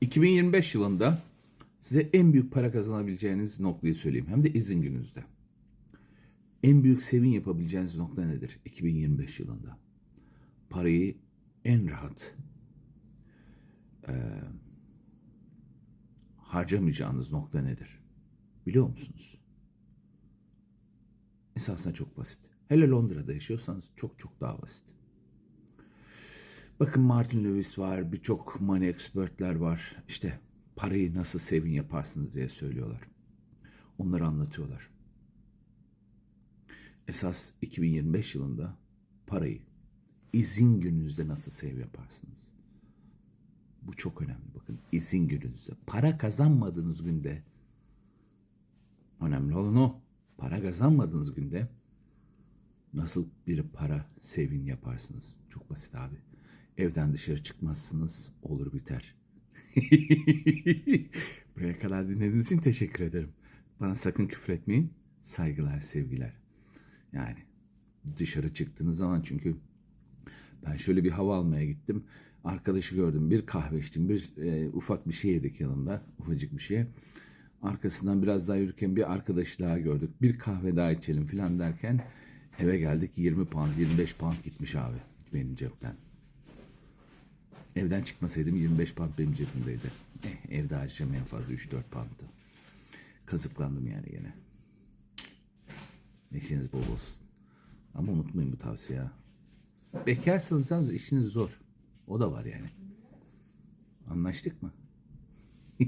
2025 yılında size en büyük para kazanabileceğiniz noktayı söyleyeyim. Hem de izin gününüzde. En büyük sevin yapabileceğiniz nokta nedir 2025 yılında? Parayı en rahat eee, harcamayacağınız nokta nedir? Biliyor musunuz? Esasında çok basit. Hele Londra'da yaşıyorsanız çok çok daha basit. Bakın Martin Lewis var, birçok money expertler var. İşte parayı nasıl sevin yaparsınız diye söylüyorlar. Onları anlatıyorlar. Esas 2025 yılında parayı izin gününüzde nasıl sev yaparsınız? Bu çok önemli. Bakın izin gününüzde. Para kazanmadığınız günde önemli olan o. Para kazanmadığınız günde nasıl bir para sevin yaparsınız? Çok basit abi. Evden dışarı çıkmazsınız. Olur biter. Buraya kadar dinlediğiniz için teşekkür ederim. Bana sakın küfür etmeyin. Saygılar, sevgiler. Yani dışarı çıktığınız zaman çünkü ben şöyle bir hava almaya gittim. Arkadaşı gördüm. Bir kahve içtim. Bir e, ufak bir şey yedik yanında. Ufacık bir şey. Arkasından biraz daha yürürken bir arkadaş daha gördük. Bir kahve daha içelim falan derken eve geldik. 20 pound, 25 pound gitmiş abi benim cepten. Evden çıkmasaydım 25 pound benim cebimdeydi. Eh, evde harcayacağım en fazla 3-4 pound'tu. Kazıklandım yani gene. Neşeniz bol olsun. Ama unutmayın bu tavsiye. Bekarsanız işiniz zor. O da var yani. Anlaştık mı?